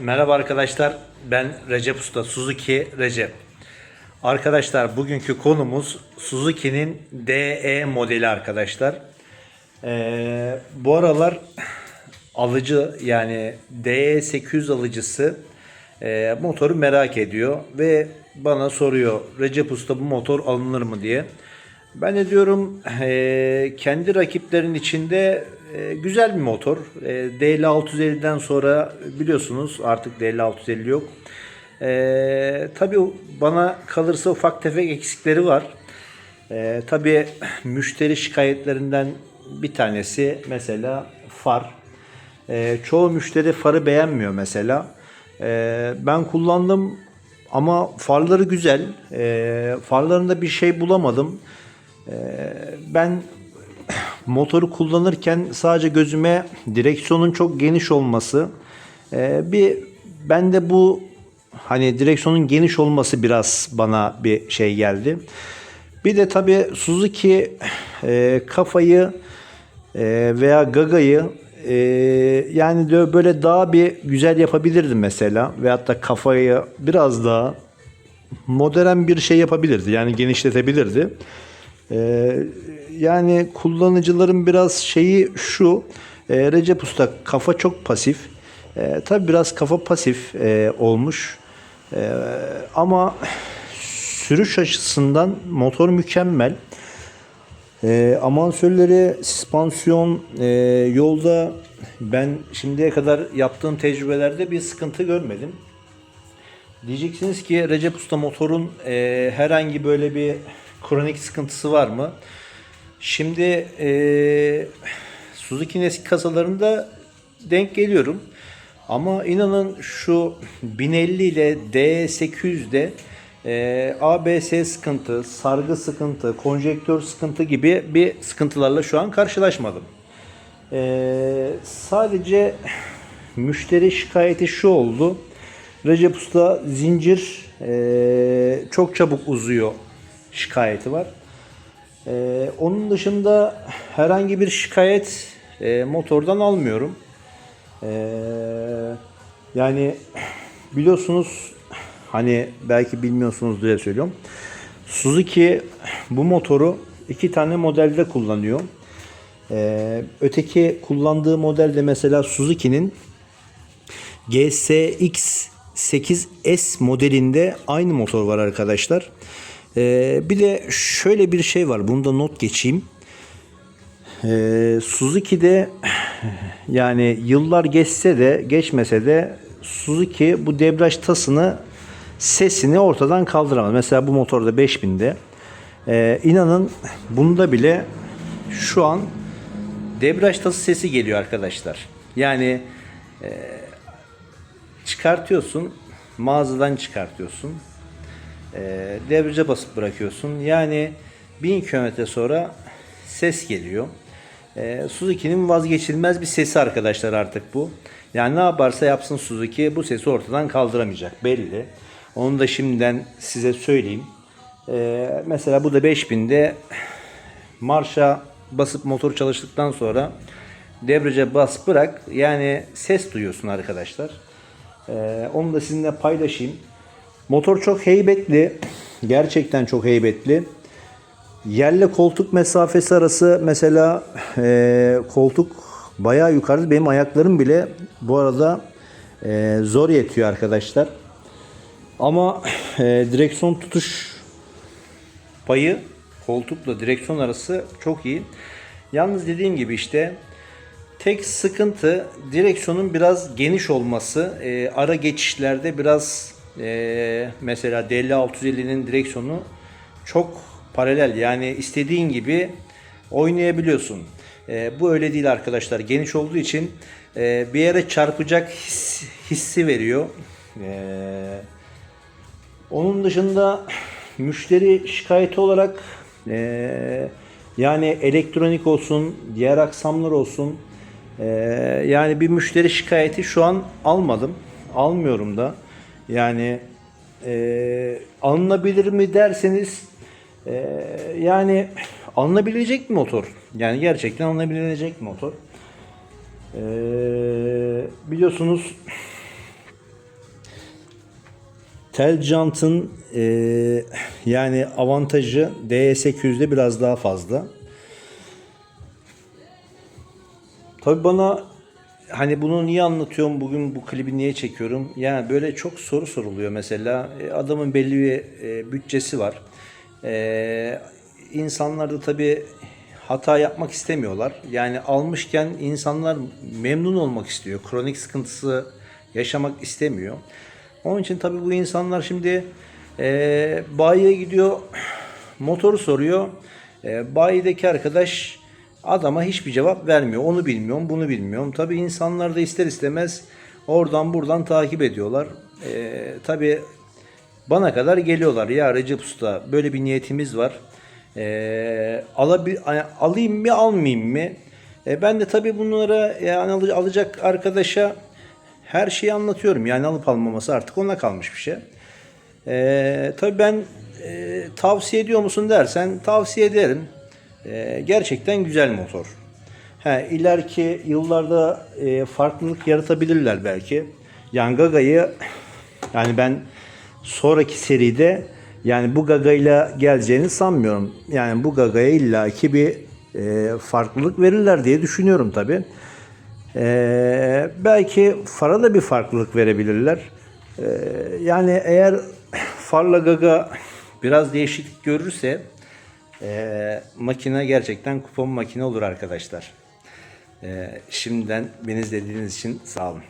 Merhaba arkadaşlar. Ben Recep Usta, Suzuki Recep. Arkadaşlar bugünkü konumuz Suzuki'nin DE modeli arkadaşlar. Ee, bu aralar alıcı yani DE 800 alıcısı e, motoru merak ediyor ve bana soruyor Recep Usta bu motor alınır mı diye. Ben de diyorum e, kendi rakiplerin içinde e, güzel bir motor. E, DL650'den sonra biliyorsunuz artık DL650 yok. E, tabii bana kalırsa ufak tefek eksikleri var. Tabii müşteri şikayetlerinden bir tanesi mesela far. Çoğu müşteri farı beğenmiyor mesela. Ben kullandım ama farları güzel. Farlarında bir şey bulamadım. Ben motoru kullanırken sadece gözüme direksiyonun çok geniş olması e, bir ben de bu hani direksiyonun geniş olması biraz bana bir şey geldi. Bir de tabii Suzuki e, kafayı e, veya gagayı e, yani de böyle daha bir güzel yapabilirdi mesela veyahut da kafayı biraz daha modern bir şey yapabilirdi yani genişletebilirdi. E, yani kullanıcıların biraz şeyi şu e, Recep Usta kafa çok pasif. E, tabii biraz kafa pasif e, olmuş. E, ama sürüş açısından motor mükemmel. E, amansörleri, süspansiyon, e, yolda ben şimdiye kadar yaptığım tecrübelerde bir sıkıntı görmedim. Diyeceksiniz ki Recep Usta motorun e, herhangi böyle bir kronik sıkıntısı var mı? Şimdi e, Suzuki'nin eski kasalarında denk geliyorum. Ama inanın şu 1050 ile D800'de e, ABS sıkıntı, sargı sıkıntı, konjektör sıkıntı gibi bir sıkıntılarla şu an karşılaşmadım. E, sadece müşteri şikayeti şu oldu. Recep Usta zincir e, çok çabuk uzuyor şikayeti var. E, onun dışında herhangi bir şikayet e, motordan almıyorum. E, yani biliyorsunuz hani belki bilmiyorsunuz diye söylüyorum. Suzuki bu motoru iki tane modelde kullanıyor. E, öteki kullandığı modelde mesela Suzuki'nin GSX 8S modelinde aynı motor var arkadaşlar. Ee, bir de şöyle bir şey var. Bunda not geçeyim. Ee, Suzuki'de yani yıllar geçse de geçmese de Suzuki bu debriyaj tasını sesini ortadan kaldıramaz. Mesela bu motorda 5000'de. Ee, inanın bunda bile şu an debriyaj tası sesi geliyor arkadaşlar. Yani çıkartıyorsun, mağazadan çıkartıyorsun. E, debriyaja basıp bırakıyorsun. Yani 1000 kilometre sonra ses geliyor. E, Suzuki'nin vazgeçilmez bir sesi arkadaşlar artık bu. Yani ne yaparsa yapsın Suzuki bu sesi ortadan kaldıramayacak belli. Onu da şimdiden size söyleyeyim. E, mesela bu da 5000'de marşa basıp motor çalıştıktan sonra debriyaja bas bırak yani ses duyuyorsun arkadaşlar. Ee, onu da sizinle paylaşayım. Motor çok heybetli. Gerçekten çok heybetli. Yerle koltuk mesafesi arası mesela e, koltuk bayağı yukarıda. Benim ayaklarım bile bu arada e, zor yetiyor arkadaşlar. Ama e, direksiyon tutuş payı koltukla direksiyon arası çok iyi. Yalnız dediğim gibi işte Tek sıkıntı direksiyonun biraz geniş olması. E, ara geçişlerde biraz e, mesela DL650'nin direksiyonu çok paralel. Yani istediğin gibi oynayabiliyorsun. E, bu öyle değil arkadaşlar. Geniş olduğu için e, bir yere çarpacak his, hissi veriyor. E, onun dışında müşteri şikayeti olarak e, yani elektronik olsun, diğer aksamlar olsun ee, yani bir müşteri şikayeti şu an almadım. Almıyorum da. Yani e, alınabilir mi derseniz e, yani alınabilecek motor. Yani gerçekten alınabilecek motor. E, biliyorsunuz Tel jantın e, yani avantajı DS800'de biraz daha fazla. Tabii bana hani bunu niye anlatıyorum bugün bu klibi niye çekiyorum? Yani böyle çok soru soruluyor mesela. E, Adamın belli bir e, bütçesi var. E, insanlar da tabii hata yapmak istemiyorlar. Yani almışken insanlar memnun olmak istiyor. Kronik sıkıntısı yaşamak istemiyor. Onun için tabii bu insanlar şimdi e, bayiye gidiyor, motoru soruyor. E, bayideki arkadaş adama hiçbir cevap vermiyor. Onu bilmiyorum, bunu bilmiyorum. Tabii insanlar da ister istemez oradan buradan takip ediyorlar. E, tabii bana kadar geliyorlar. Ya Recep Usta böyle bir niyetimiz var. E, alabil, alayım mı almayayım mı? E, ben de tabii bunlara yani alacak arkadaşa her şeyi anlatıyorum. Yani alıp almaması artık ona kalmış bir şey. Ee, tabii ben e, tavsiye ediyor musun dersen tavsiye ederim. Ee, gerçekten güzel motor. He, ileriki yıllarda e, farklılık yaratabilirler belki. Yani Gaga'yı yani ben sonraki seride yani bu Gaga'yla geleceğini sanmıyorum. Yani bu Gaga'ya illaki bir e, farklılık verirler diye düşünüyorum tabii. Ee, belki fara da bir farklılık verebilirler. Ee, yani eğer farla gaga biraz değişiklik görürse e, makine gerçekten kupon makine olur arkadaşlar. Ee, şimdiden beni izlediğiniz için sağ olun.